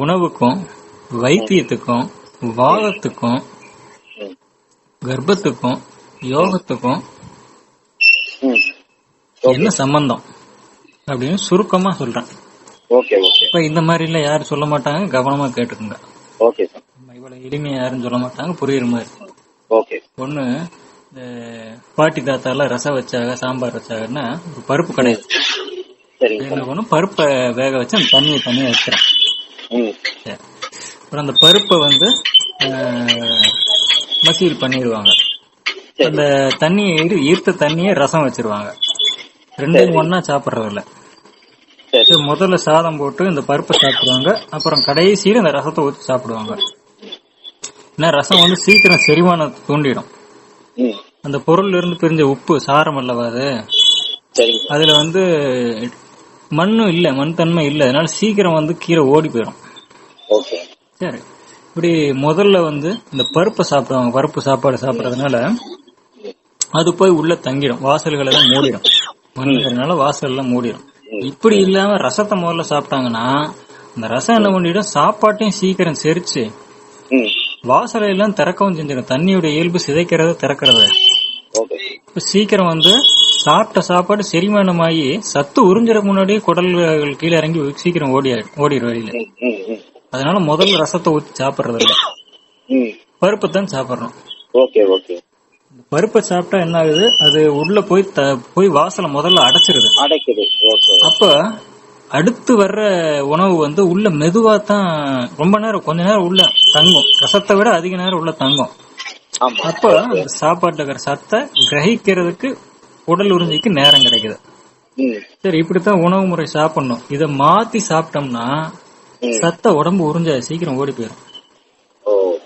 உணவுக்கும் வைத்தியத்துக்கும் வாதத்துக்கும். கர்ப்பத்துக்கும் யோகத்துக்கும். என்ன சம்பந்தம் அப்படின்னு சுருக்கமா சொல்றேன். இப்ப இந்த மாதிரி எல்லாம் யாரும் சொல்ல மாட்டாங்க? கவனமா கேட்டுக்குங்க. இவ்வளவு எளிமையா யாரும் சொல்ல மாட்டாங்க புரியுற மாதிரி. ஒண்ணு இந்த பாட்டி தாத்தால ரசம் வச்சாங்க சாம்பார் வச்சாங்கன்னா ஒரு பருப்பு கிடையாது என்ன பண்ணும் பருப்பை வேக வச்சு அந்த தண்ணியை தனியா வைக்கிறேன். அப்புறம் அந்த பருப்பை வந்து மசீல் பண்ணிடுவாங்க. அந்த தண்ணியை ஈர்- ஈர்த்த தண்ணியை ரசம் வச்சிருவாங்க. ரெண்டையும் ஒண்ணா சாப்பிடுறது இல்ல முதல்ல சாதம் போட்டு இந்த பருப்பை சாப்பிடுவாங்க. அப்புறம் கடைசியில இந்த ரசத்தை ஊற்றி சாப்பிடுவாங்க. ஏன்னா ரசம் வந்து சீக்கிரம் செரிமானத்தை தூண்டிடும். அந்த பொருள்ல இருந்து பிரிஞ்ச உப்பு சாரம் அல்லவா அது? அதுல வந்து மண்ணும் இல்ல மண் தன்மை இல்ல. அதனால சீக்கிரம் வந்து கீழே ஓடி போயிடும். சரி. இப்படி முதல்ல வந்து இந்த பருப்பை சாப்பிடுவாங்க. பருப்பு சாப்பாடு சாப்பிடறதுனால அது போய் உள்ள தங்கிடும். வாசல்களை எல்லாம் மூடிடும். மண்ணுங்கிறதுனால வாசல் எல்லாம் மூடிடும். இப்படி இல்லாம ரசத்தை முதல்ல சாப்பிட்டாங்கன்னா அந்த ரசம் என்ன பண்ணிடும்? சாப்பாட்டையும் சீக்கிரம் செரிச்சு வாசலை எல்லாம் திறக்கவும் செஞ்சிடும். தண்ணியோட இயல்பு சிதைக்கிறது திறக்கிறது. சீக்கிரம் வந்து சாப்பிட்ட சாப்பாடு செரிமானமாகி சத்து உறிஞ்சறதுக்கு முன்னாடியே குடல்கள் கீழே இறங்கி சீக்கிரம் ஓடி ம் ம் அதனால முதல்ல ரசத்தை ஊத்தி சாப்பிடுறது இல்ல. பருப்பை தான் சாப்பிடுறோம் ஓகே ஓகே பருப்பை சாப்பிட்டா என்ன ஆகுது? அது உள்ள போய் போய் வாசலை முதல்ல அடைச்சிருது. அடைக்குது. அப்ப அடுத்து வர்ற உணவு வந்து உள்ள மெதுவா தான் ரொம்ப நேரம் கொஞ்ச நேரம் உள்ள தங்கும். ரசத்தை விட அதிக நேரம் உள்ள தங்கும். அப்ப அந்த சாப்பாட்டுல இருக்கிற சத்தை கிரகிக்கிறதுக்கு உடல் உறிஞ்சிக்கு நேரம் கிடைக்குது. சரி இப்படித்தான் உணவு முறை சாப்பிடணும். இத மாத்தி சாப்பிட்டோம்னா சத்தை உடம்பு உறிஞ்சாது சீக்கிரம் ஓடி போயிடும்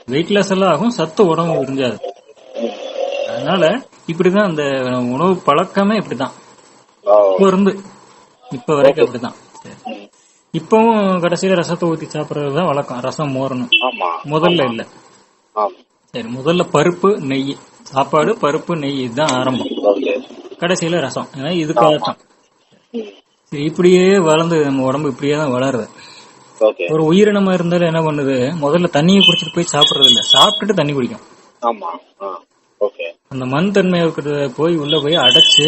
வெயிட் லாஸ் எல்லாம் ஆகும் சத்து உடம்பு உறிஞ்சாது. அதனால இப்படிதான் அந்த உணவு பழக்கமே இப்படிதான். இப்ப இருந்து இப்ப வரைக்கும் அப்படிதான். இப்பவும் கடைசியில ரசத்தை ஊத்தி சாப்பிடுறதுதான் வழக்கம். ரசம் மோரணும். முதல்ல இல்ல. சரி முதல்ல பருப்பு நெய். சாப்பாடு பருப்பு நெய் இதுதான் ஆரம்பம். கடைசியில ரசம். ஏன்னா இதுக்காக தான். ம் சரி இப்படியே வளர்ந்து நம்ம உடம்பு இப்படியே தான் வளருது. ஒரு உயிரினமா இருந்தாலும் என்ன பண்ணுது? முதல்ல தண்ணியை குடிச்சிட்டு போய் சாப்பிடுறது இல்ல சாப்பிட்டுட்டு தண்ணி குடிக்கும். அந்த மண் தன்மை இருக்கிறத போய் உள்ள போய் அடைச்சு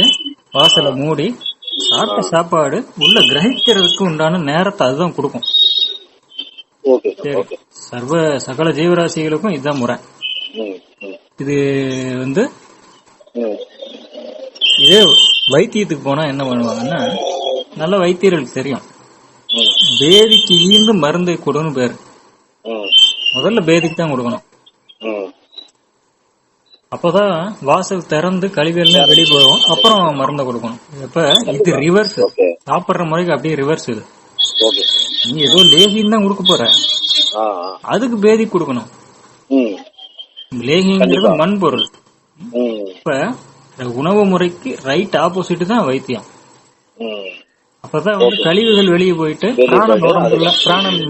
வாசலை மூடி சாப்பிட்ட சாப்பாடு உள்ள கிரகிக்கிறதுக்கு உண்டான நேரத்தை அதுதான் கொடுக்கும். சரி. சர்வ சகல ஜீவராசிகளுக்கும் இதுதான் முறை. இது வந்து இதே வைத்தியத்துக்கு போனா என்ன பண்ணுவாங்கன்னா நல்ல வைத்தியர்களுக்கு தெரியும். பேதிக்கு ஈந்து மருந்து கொடுன்னு பேரு. முதல்ல பேதிக்கு தான் கொடுக்கணும். அப்பதான் வாசல் திறந்து கழிவுகள்லாம் வெளியே போகும். அப்புறம் மருந்தை கொடுக்கணும். இப்ப இது ரிவர்ஸ் சாப்பிடுற முறைக்கு அப்படியே ரிவர்ஸ் இது. நீ ஏதோ லேகின்னு தான் கொடுக்க போற. அதுக்கு பேதி கொடுக்கணும். லேகிங்கிறது மண் பொருள் இப்ப உணவு முறைக்கு ரைட் ஆப்போசிட் தான் வைத்தியம். அப்பதான் வந்து கழிவுகள் வெளியே போயிட்டு பிராணம் உடம்புல பிராணம்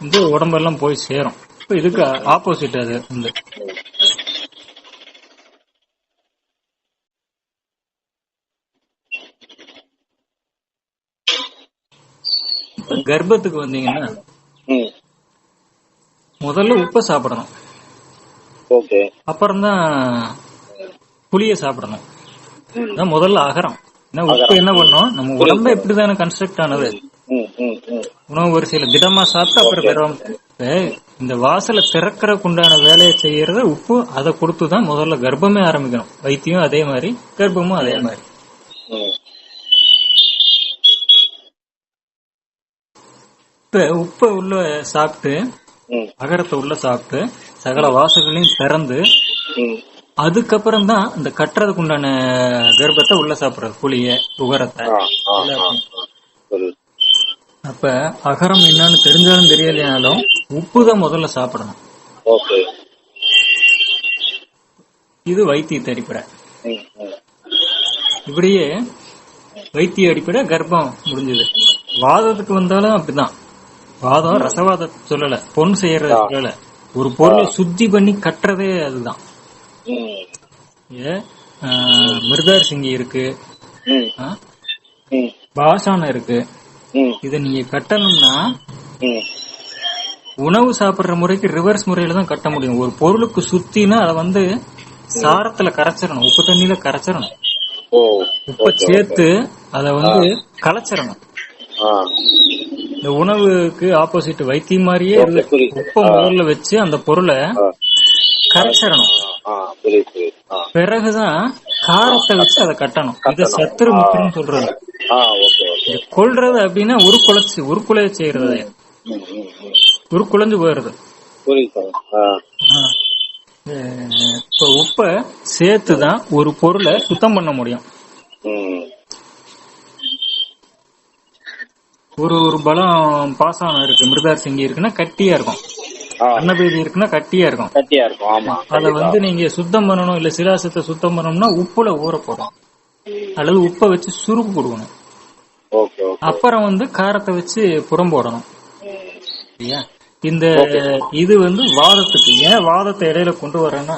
வந்து உடம்பெல்லாம் போய் சேரும். இப்ப இதுக்கு ஆப்போசிட் அது வந்து. கர்ப்பத்துக்கு வந்தீங்கன்னா முதல்ல உப்பை சாப்பிடணும். ஓகே. அப்புறம் தான் புளிய சாப்பிடணும். முதல்ல அகரம். ஏன்னா உப்பு என்ன பண்ணும்? நம்ம உடம்பு எப்படிதானே கன்ஸ்ட்ரக்ட் ஆனது? உணவு வரிசையில திடமா சாப்பிட்டு அப்புறம் இந்த வாசலை திறக்கறதுக்கு உண்டான வேலையை செய்யறது உப்பு அதை கொடுத்து தான் முதல்ல கர்ப்பமே ஆரம்பிக்கணும். வைத்தியம் அதே மாதிரி கர்ப்பமும் அதே மாதிரி. இப்ப உப்பை உள்ள சாப்பிட்டு அகரத்தை உள்ள சாப்பிட்டு சகல வாசல்களையும் திறந்து அதுக்கப்புறம் தான் இந்த கட்டுறதுக்கு உண்டான கர்ப்பத்தை உள்ள சாப்பிடுறது புளிய உகரத்தை. அப்ப அகரம் என்னன்னு தெரிஞ்சாலும் தெரியலையாலும் உப்பு தான் முதல்ல சாப்பிடணும். இது வைத்தியத்தை அடிப்படை. இப்படியே வைத்திய அடிப்படை கர்ப்பம் முடிஞ்சது. வாதத்துக்கு வந்தாலும் அப்படிதான். வாதம் ரசவாதம் சொல்லல. பொன் செய்யறது சொல்லல. ஒரு பொருளை சுத்தி பண்ணி கட்டுறதே அதுதான். மிருதார் சிங்கி இருக்கு. பாஷானம் இருக்கு. இத நீங்க கட்டணும்னா உணவு சாப்பிடுற முறைக்கு ரிவர்ஸ் முறையில தான் கட்ட முடியும். ஒரு பொருளுக்கு சுத்தினா அதை வந்து சாரத்துல கரைச்சிடணும். உப்பு தண்ணியில கரைச்சிடணும். உப்பை சேர்த்து அதை வந்து கலைச்சிடணும் இந்த உணவுக்கு ஆப்போசிட் வைத்தியம் மாதிரியே. உப்பை முதல்ல வச்சு அந்த பொருளை. கரைச்சிடணும். பிறகுதான் காரத்தை வச்சு அதை கட்டணும். இத சத்துரு முத்திரன்னு சொல்றது. கொல்றது அப்படின்னா உருக்குலைச்சு உருக்குலைய செய்யறது உருக்குலைஞ்சு போயிருது இப்ப உப்ப சேர்த்து தான் ஒரு பொருளை சுத்தம் பண்ண முடியும். ஒரு ஒரு பலம் பாசானம் இருக்கு. மிருதார் சிங்கி இருக்குன்னா கட்டியா இருக்கும். அன்னபேதி இருக்குன்னா கட்டியா இருக்கும். கட்டியா இருக்கும். ஆமா. அத வந்து நீங்க சுத்தம் பண்ணணும் இல்ல சிலாசத்தை சுத்தம் பண்ணணும்னா உப்புல ஊற போடணும். அல்லது உப்பை வச்சு சுருக்கு கொடுக்கணும் ஓகே அப்புறம் வந்து காரத்தை வச்சு புறம் போடணும். சரியா? இந்த இது வந்து வாதத்துக்கு ஏன் வாதத்தை இடையில கொண்டு வரேன்னா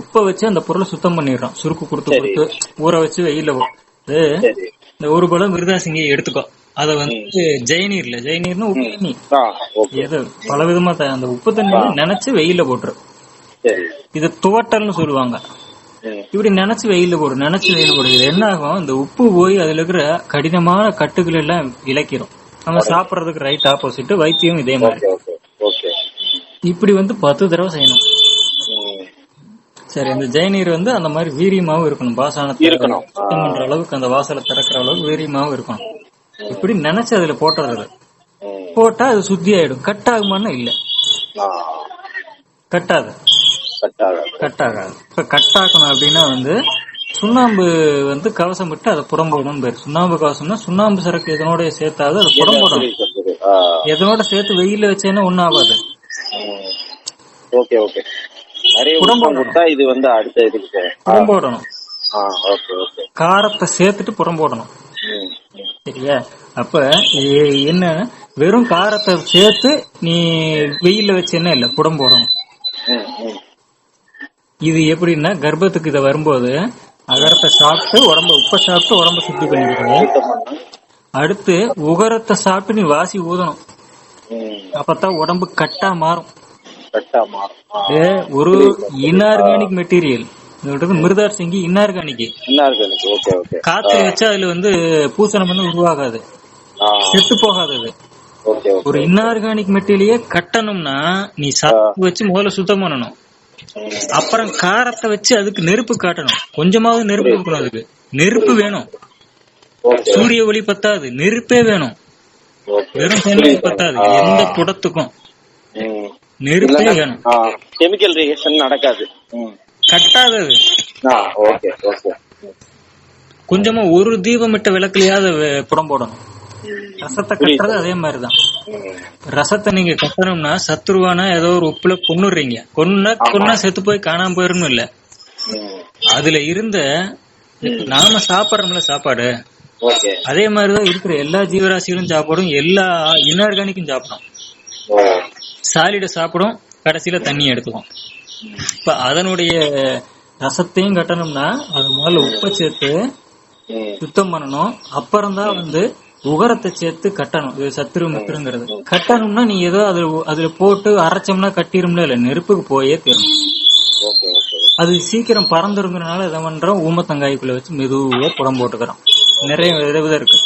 உப்பை வச்சு அந்த பொருளை சுத்தம் பண்ணிடுறோம். சுருக்கு கொடுத்து. கொடுத்து ஊற வச்சு வெயில இந்த ஒரு பலம் மிருதாசிங்கி எடுத்துக்கோ. அத வந்து ஜெயநீர்ல ஜெயநீர்னு உப்பு தண்ணி. எது பல விதமா அந்த உப்பு தண்ணி நினைச்சு வெயில போட்டுரு இது துவட்டல்னு சொல்லுவாங்க. இப்படி நினைச்சு வெயில போடு நினைச்சு வெயில போடு. இது என்ன ஆகும்? இந்த உப்பு போய் அதுல இருக்கிற கடினமான கட்டுகள் எல்லாம் இழக்கிறோம். நம்ம சாப்பிடுறதுக்கு ரைட் ஆப்போசிட் வைத்தியம் இதே மாதிரி. இப்படி வந்து பத்து தடவை செய்யணும். சரி இந்த ஜெயநீர் வந்து அந்த மாதிரி வீரியமாவும் இருக்கணும். பாசானத்தை இருக்கணும். பண்ற அளவுக்கு அந்த வாசலை திறக்கிற அளவுக்கு வீரியமாவும் இருக்கணும். இப்படி நினைச்சு அதுல போட்டுறது போட்டா அது சுத்தி ஆயிடும். கட் ஆகுமான்னா இல்ல கட்டாது. கட் ஆகாது இப்ப கட் ஆக்கணும் அப்படின்னா வந்து சுண்ணாம்பு வந்து கவசம் விட்டு அதை புறம் போடணும் பேர். சுண்ணாம்பு கவசம்னா சுண்ணாம்பு சரக்கு இதனோட சேர்த்தாது அதை புறம் போடணும் புரியுது சார் புரியுது ஆ. எதனோட சேர்த்து வெயில வச்சேன்னா ஒன்னும் ஆகாது. Okay okay. நிறைய இது வந்து அடுத்த இதுக்கு காரத்தை சேர்த்துட்டு புறம் போடணும் ம் ம். சரியா? அப்ப என்ன? வெறும் காரத்தை சேர்த்து நீ வெயில்ல வச்சேன்னா இல்ல புடம் போடணும். ம் ம் இது எப்படின்னா கர்ப்பத்துக்கு இத வரும்போது அகரத்தை சாப்பிட்டு உடம்ப உப்பை சாப்பிட்டு உடம்ப சுத்தி பண்ணிக்கிட்டு சுத்தம் பண்ணா அடுத்து உகரத்தை சாப்பிட்டு நீ வாசி ஊதணும். அப்பதான் உடம்பு கட்டா மாறும். ஒரு இன்ஆர்கானிக் மெட்டீரியல் மிருதார் சிங்கி இருக்கு எனக்கு ஓகே ஓகே. காத்துல வச்சா அதுல வந்து பூசணம் வந்து உருவாகாது. செத்து போகாது அது. ஒரு இன்ஆர்கானிக் மெட்டீரியலையே கட்டணும்னா நீ சாப்பிட்டு வச்சு முதல்ல சுத்தம் பண்ணணும். அப்புறம் காரத்தை வச்சு அதுக்கு நெருப்பு காட்டணும். கொஞ்சமாவது நெருப்பு இருக்கணும் அதுக்கு. நெருப்பு வேணும். சூரிய ஒளி பத்தாது. நெருப்பே வேணும். வெறும் சொன்னது பத்தாது. எந்த புடத்துக்கும் நெருப்பே வேணும். கெமிக்கல் ரியாக்ஷன் நடக்காது. கட்டாதது. ஆ ஓகே ஓகே. கொஞ்சமா ஒரு தீபமிட்ட விளக்குலயாவது புடம் போடணும். ரசத்தை கட்டுறது அதே மாதிரிதான். ரசத்தை நீங்க கட்டணும்னா சத்துருவானா ஏதோ ஒரு உப்புல கொன்னுடுறீங்க. கொன்னா கொன்னா செத்து போய் காணாம போயிடணும் இல்ல. அதுல இருந்த நாம சாப்பிடுறோம்ல சாப்பாடு. ஓகே. அதே மாதிரிதான் இருக்கிற எல்லா ஜீவராசிகளும் சாப்பிடும் எல்லா இன்ஆர்கானிக்கும் சாப்பிடும். சாலிட சாப்பிடும் கடைசியில தண்ணி எடுத்துக்கும். இப்ப அதனுடைய ரசத்தையும் கட்டணும்னா அது முதல்ல உப்பை சேர்த்து சுத்தம் பண்ணணும். அப்புறம் தான் வந்து உகரத்தை சேர்த்து கட்டணும். இது சத்துரு மித்திருங்கிறது. கட்டணும்னா நீ ஏதோ அதுல அதுல போட்டு அரைச்சோம்னா கட்டிரும்ல இல்ல நெருப்புக்கு போயே தீரும் அது சீக்கிரம் பறந்துருங்கிறனால இதை பண்றோம். ஊமத்தங்காய்க்குள்ள வச்சு மெதுவா புடம் போட்டுக்கிறோம். நிறைய விதவிதம் இருக்கு.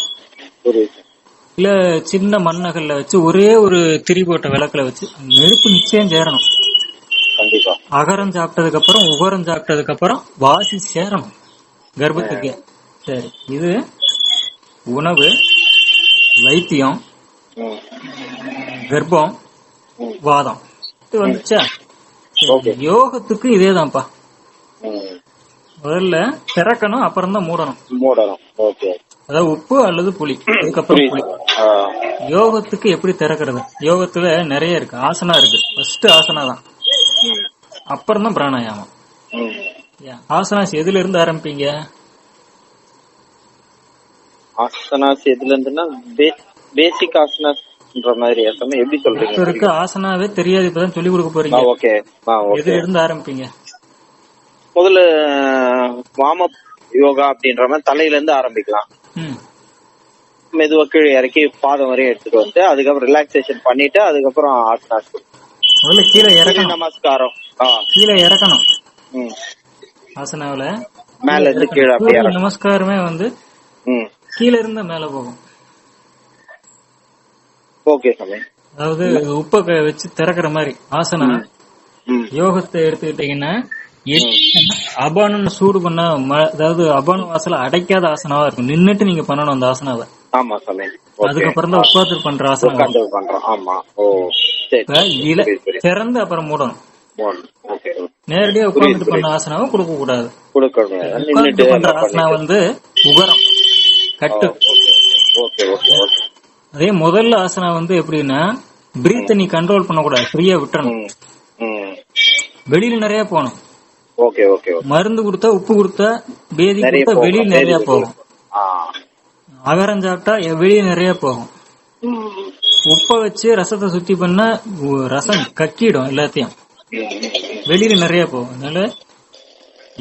இல்ல சின்ன மண்ணகல்ல வச்சு ஒரே ஒரு திரி போட்ட விளக்குல வச்சு நெருப்பு நிச்சயம் சேரணும். கண்டிப்பா. அகரம் சாப்பிட்டதுக்கு அப்புறம் உகரம் சாப்பிட்டதுக்கு அப்புறம் வாசி சேரணும் கர்ப்பத்துக்கு. சரி இது உணவு வைத்தியம் கர்ப்பம். வாதம். இது வந்துச்சா? யோகத்துக்கு இதேதான்ப்பா. முதல்ல திறக்கணும் அப்புறம் தான் மூடணும். மூடணும். ஓகே. அதாவது உப்பு அல்லது புளி. அதுக்கப்புறம் புளி. யோகத்துக்கு எப்படி திறக்கிறது? யோகத்துல நிறைய இருக்கு. ஆசனா இருக்கு. ஃபர்ஸ்ட் ஆசனா தான் அப்புறம் தான் பிராணாயாமம் ஆசனாஸ் எதுல இருந்து ஆரம்பிப்பீங்க? ஆசனாஸ் எதுல இருந்துன்னா பேசிக் ஆசனாஸ்ன்ற மாதிரி எப்படி சொல்றீங்க? ஒருத்தருக்கு ஆசனாவே தெரியாது இப்பதான் சொல்லி கொடுக்க போறீங்க. ஓகே. எதுல இருந்து ஆரம்பிப்பீங்க? முதல்ல வார்ம் யோகா அப்படின்ற மாதிரி தலையில இருந்து ஆரம்பிக்கலாம். மெதுவா கீழே இறக்கி பாதம் வரையும் எடுத்துட்டு வந்து அதுக்கப்புறம் ரிலாக்ஸேஷன் பண்ணிட்டு அதுக்கப்புறம் ஆசனாஸ் முதல்ல கீழே இறக்கணும். நமஸ்காரம். கீழே இறக்கணும். ஆசனாவில மேல இருந்து கீழே அப்படியே நமஸ்காரமே வந்து கீழே இருந்தா மேல போகும். ஓகே அதாவது உப்பை வச்சு திறக்கிற மாதிரி ஆசனா. யோகத்தை எடுத்துக்கிட்டீங்கன்னா அபானம் சூடு பண்ண அதாவது அபான வாசல அடைக்காத ஆசனாவா இருக்கும். நின்னுட்டு நீங்க பண்ணணும் அந்த ஆசனாவை. ஆமா அதுக்கப்புறம் தான் உட்காந்து பண்ற ஆசனம் பண்றோம். ஆமா. ஓ. திறந்து அப்புறம் மூடணும். நேரடியா உட்கார்ந்துட்டு பண்ண ஆசனாவை கொடுக்க கூடாது. உட்கார்ந்து பண்ற ஆசனா வந்து உகரம் கட்டு. அதே முதல்ல ஆசனா வந்து எப்படின்னா பிரீத்தை நீ கண்ட்ரோல் பண்ணக்கூடாது ஃப்ரீயா விட்டுறணும். வெளியில நிறைய போகணும். மருந்து கொடுத்தா உப்பு கொடுத்தா பேதி கொடுத்தா வெளியில. நிறைய போகும். அகரம் சாப்பிட்டா வெளிய நிறைய போகும். உப்பை வச்சு ரசத்தை சுத்தி பண்ணா ரசம் கக்கிடும் எல்லாத்தையும். வெளியில நிறைய போகும். அதனால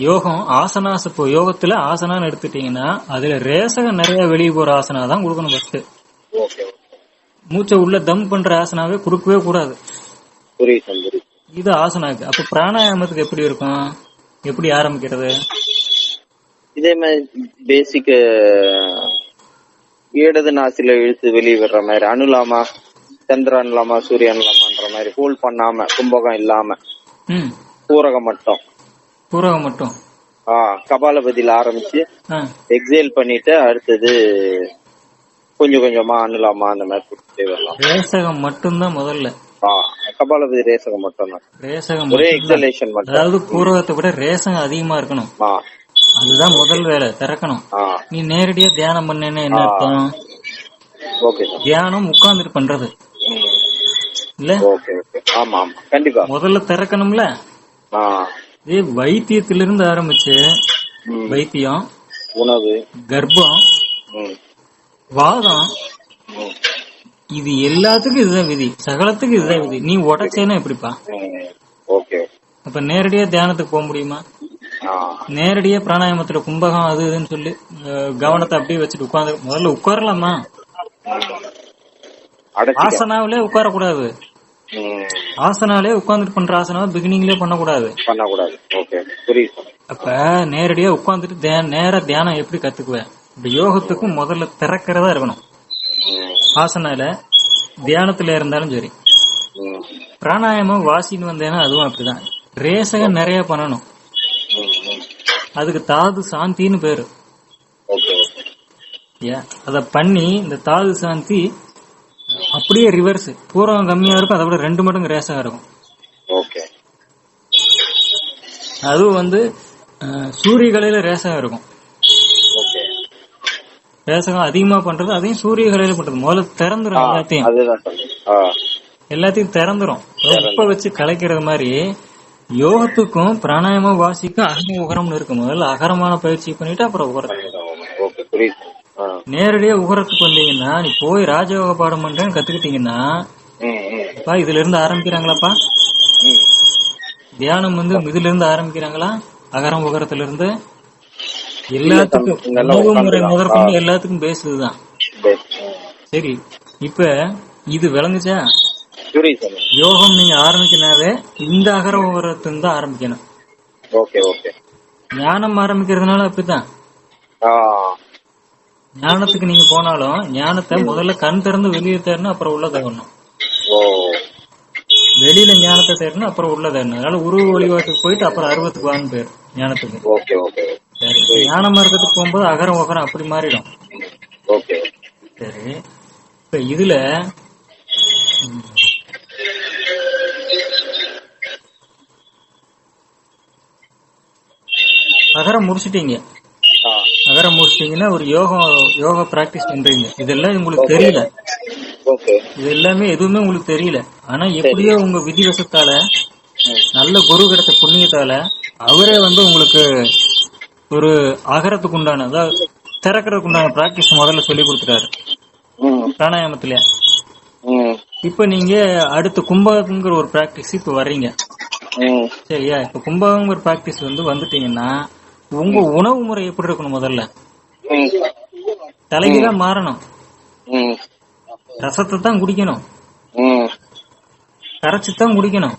யோகம் ஆசனாச இப்போ யோகத்துல ஆசனான்னு எடுத்துட்டீங்கன்னா அதுல ரேசகம் நிறைய வெளியே போற ஆசனா தான் கொடுக்கணும் ஃபர்ஸ்ட் மூச்சை உள்ள தம் பண்ற ஆசனாவே கொடுக்கவே கூடாது. இது ஆசனாக்கு. அப்ப பிராணாயாமத்துக்கு எப்படி இருக்கும்? எப்படி ஆரம்பிக்கிறது? இதே மாதிரி பேசிக் இடது நாசில இழுத்து வெளியே விடுற மாதிரி அனுலாமா சந்திர அனுலாமா சூரிய அனுலாமான்ற மாதிரி ஹோல்ட் பண்ணாம கும்பகம் இல்லாம பூரகம் மட்டும். பூரகம் மட்டும். ஆ கபாலபதியில ஆரம்பிச்சு எக்ஸேல் பண்ணிட்டு அடுத்தது கொஞ்சம் கொஞ்சமா அனுலாமா அந்த மாதிரி கொடுத்துட்டே வரலாம். ரேசகம் மட்டும்தான் முதல்ல. கபாலபதி ரேசகம் மட்டும் தான் ரேசகம் ஒரே. எக்ஸலேஷன் மட்டும். அதாவது பூர்வகத்தை விட ரேசகம் அதிகமா இருக்கணும். ஆ. அதுதான் முதல் வேலை திறக்கணும். நீ நேரடியா தியானம் பண்ணேன்னு என்ன அர்த்தம்? தியானம் உட்கார்ந்துட்டு பண்றது. இல்ல? கண்டிப்பா. முதல்ல திறக்கணும்ல? இதே வைத்தியத்திலிருந்து ஆரம்பிச்சு. வைத்தியம் உணவு. கர்ப்பம் வாதம். இது எல்லாத்துக்கும் இதுதான் விதி. சகலத்துக்கும் இதுதான் விதி. நீ உடச்சேன்னா எப்படிப்பா? அப்ப நேரடியா தியானத்துக்கு போக முடியுமா? நேரடியா பிராணாயாமத்துல கும்பகம் அது இதுன்னு சொல்லி கவனத்தை அப்படியே வச்சுட்டு உட்கார்ந்து முதல்ல உட்காரலாமா ஆசனாவிலே உட்காரக்கூடாது ம். ஆசனாலே உட்கார்ந்துட்டு பண்ற ஆசனாவை பிகினிங்லயே பண்ணக்கூடாது பண்ணக்கூடாது ஓகே புரியுது. அப்ப நேரடியா உட்கார்ந்துட்டு தியா- நேரா தியானம் எப்படி கத்துக்குவேன் இப்ப யோகத்துக்கும் முதல்ல திறக்கிறதா இருக்கணும். ஆசனால தியானத்துல இருந்தாலும் சரி. பிராணாயாமம் வாசின்னு வந்தேன்னா அதுவும் அப்படிதான் ரேசகம் நிறைய பண்ணணும். அதுக்கு தாது சாந்தின்னு பேரு. அத பண்ணி இந்த தாது சாந்தி அப்படியே ரிவர்ஸ் பூர்வம் கம்மியா இருக்கும் அதை விட ரெண்டு மடங்கு ரேசகம் இருக்கும். அதுவும் வந்து சூரிய கலையில ரேசகம் இருக்கும். ஓகே ரேசகம் அதிகமா பண்றது அதையும் சூரிய கலையில பண்றது. முதல்ல திறந்துரும் எல்லாத்தையும். எல்லாத்தையும் திறந்துரும். உப்ப வச்சு கலைக்கிறது மாதிரி யோகத்துக்கும் பிராணாயாமம் வாசிக்கும் அகர உகரம்னு இருக்கு. முதல்ல அகரமான பயிற்சி பண்ணிட்டு அப்புறம் ஆ. நேரடியா உகரத்துக்கு வந்தீங்கன்னா நீ போய் ராஜயோக பாடம் பண்றேன்னு கத்துக்கிட்டீங்கன்னா இதுல இருந்து ஆரம்பிக்கிறாங்களாப்பா? தியானம் வந்து இதுல இருந்து ஆரம்பிக்கிறாங்களா? அகரம் உகரத்துல இருந்து எல்லாத்துக்கும் உணவு முறை. முதற்கொண்டு எல்லாத்துக்கும் பேசுதுதான். சரி இப்ப இது விளங்குச்சா? யோகம் நீங்க ஆரம்பிக்கனாவே இந்த அகர உகரத்துல தான் ஆரம்பிக்கணும். ஓகே ஓகே ஞானம் ஆரம்பிக்கிறதுனால அப்படித்தான். ஞானத்துக்கு நீங்க போனாலும் ஞானத்தை முதல்ல கண் திறந்து வெளியே தேடணும் அப்புறம் உள்ள தேடணும். வெளியில ஞானத்தை தேடணும் அப்புறம் உள்ள தேடணும். அதனால உருவ வழிபாட்டுக்கு போயிட்டு அப்புறம் அறுபத்துக்கு வான்னு பேர் ஞானத்துக்கு. ஞானம் இருக்கிறதுக்கு போகும்போது அகரம் உகரம் அப்படி மாறிடும். சரி இப்ப இதுல ம், அகரம் முடிச்சிட்டீங்க. ஆ. அகரம் முடிச்சிட்டீங்கன்னா ஒரு யோகம் யோகா பிராக்டிஸ் பண்றீங்க. இதெல்லாம் உங்களுக்கு தெரியல. இது எல்லாமே எதுவுமே உங்களுக்கு தெரியல. ஆனா எப்படியோ உங்க விதிவசத்தால. நல்ல குரு கிடைச்ச புண்ணியத்தால அவரே வந்து உங்களுக்கு ஒரு அகரத்துக்கு உண்டான அதாவது திறக்கிறதுக்கு உண்டான பிராக்டிஸ் முதல்ல சொல்லி கொடுத்துட்டாரு. ம். பிராணாயாமத்திலே. ம் இப்ப நீங்க அடுத்து கும்பகங்கிற ஒரு பிராக்டிஸ் இப்ப வர்றீங்க. சரியா? இப்ப கும்பகங்கிற பிராக்டிஸ் வந்து வந்துட்டீங்கன்னா உங்க உணவு முறை எப்படி இருக்கணும் முதல்ல? தலைகீழா மாறணும். ரசத்தை தான் குடிக்கணும். கரைச்சு தான் குடிக்கணும்.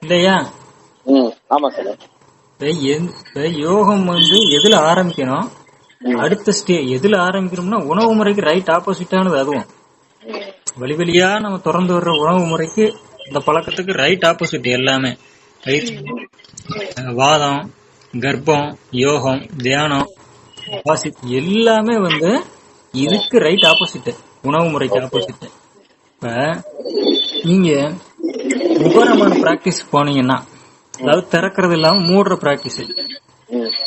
இல்லையா? ஆமா யோகம் வந்து எதுல ஆரம்பிக்கணும்? அடுத்த ஸ்டே எதுல ஆரம்பிக்கணும்னா உணவு முறைக்கு ரைட் ஆப்போசிட்டானது அதுவும். வழி வழியா நம்ம தொடர்ந்து வர்ற உணவு முறைக்கு இந்த பழக்கத்துக்கு ரைட் ஆப்போசிட் எல்லாமே. ரைட் வாதம் கர்ப்பம் யோகம் தியானம் வாசி எல்லாமே வந்து இதுக்கு ரைட் ஆப்போசிட் உணவு முறைக்கு ஆப்போசிட் இப்ப நீங்க உபரமான பிராக்டிஸ் போனீங்கன்னா அதாவது திறக்கிறது இல்லாம மூடுற பிராக்டிஸ்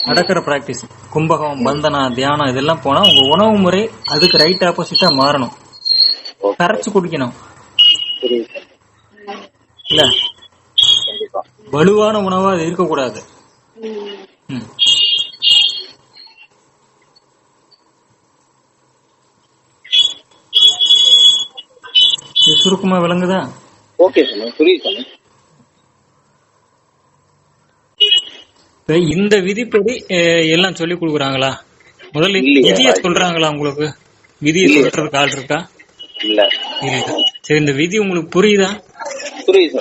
நடக்கிற பிராக்டிஸ் கும்பகம் பந்தனா தியானம் இதெல்லாம் போனா உங்க உணவு முறை அதுக்கு ரைட் ஆப்போசிட்டா மாறணும். கரைச்சு குடிக்கணும். இல்ல. வலுவான உணவா அது இருக்கக்கூடாது. சுருக்கமா விளங்குதா? ஓகே புரியுது இந்த விதிப்படி எல்லாம் சொல்லி கொடுக்குறாங்களா? முதல்ல. விதிய சொல்றாங்களா உங்களுக்கு? விதியை சொல்றதுக்கு ஆள் இருக்கா? இல்ல. சரி இந்த விதி உங்களுக்கு புரியுதா? புரியுது.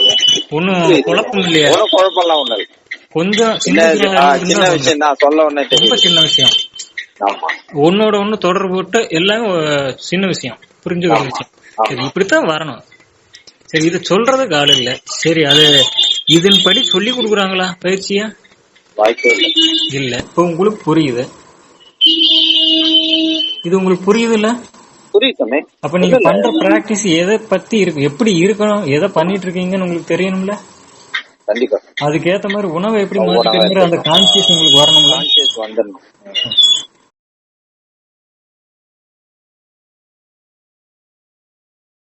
ஒன்னும் குழப்பம் இல்லையா? குழப்பம்லாம் ஒண்ணும் இல்லை. கொஞ்சம் சின்ன விஷயம் தான் சொல்ல ஒன்னே ரொம்ப சின்ன விஷயம். ஆமா. ஒன்னோட ஒண்ணு தொடர்பு போட்டு எல்லாமே சின்ன விஷயம். புரிஞ்சுக்கிற விஷயம். சரி இப்படித்தான் வரணும். சரி இத சொல்றதுக்கு ஆள் இல்ல. சரி அது இதன்படி சொல்லி கொடுக்குறாங்களா பயிற்சியா? இல்ல. இப்ப உங்களுக்கு புரியுது. இது உங்களுக்கு புரியுது இல்ல? புரியுது சாமி அப்ப நீங்க பண்ற பிராக்டிஸ் எதை பத்தி இருக்கு? எப்படி இருக்கணும்? எதை பண்ணிட்டு இருக்கீங்கன்னு உங்களுக்கு தெரியணும்ல? கண்டிப்பா. அதுக்கேத்த மாதிரி உணவை எப்படி மாத்திக்கிறீங்கிற அந்த கான்சியஸ் உங்களுக்கு வரணும்ல? கான்சியஸ் வந்துடணும்.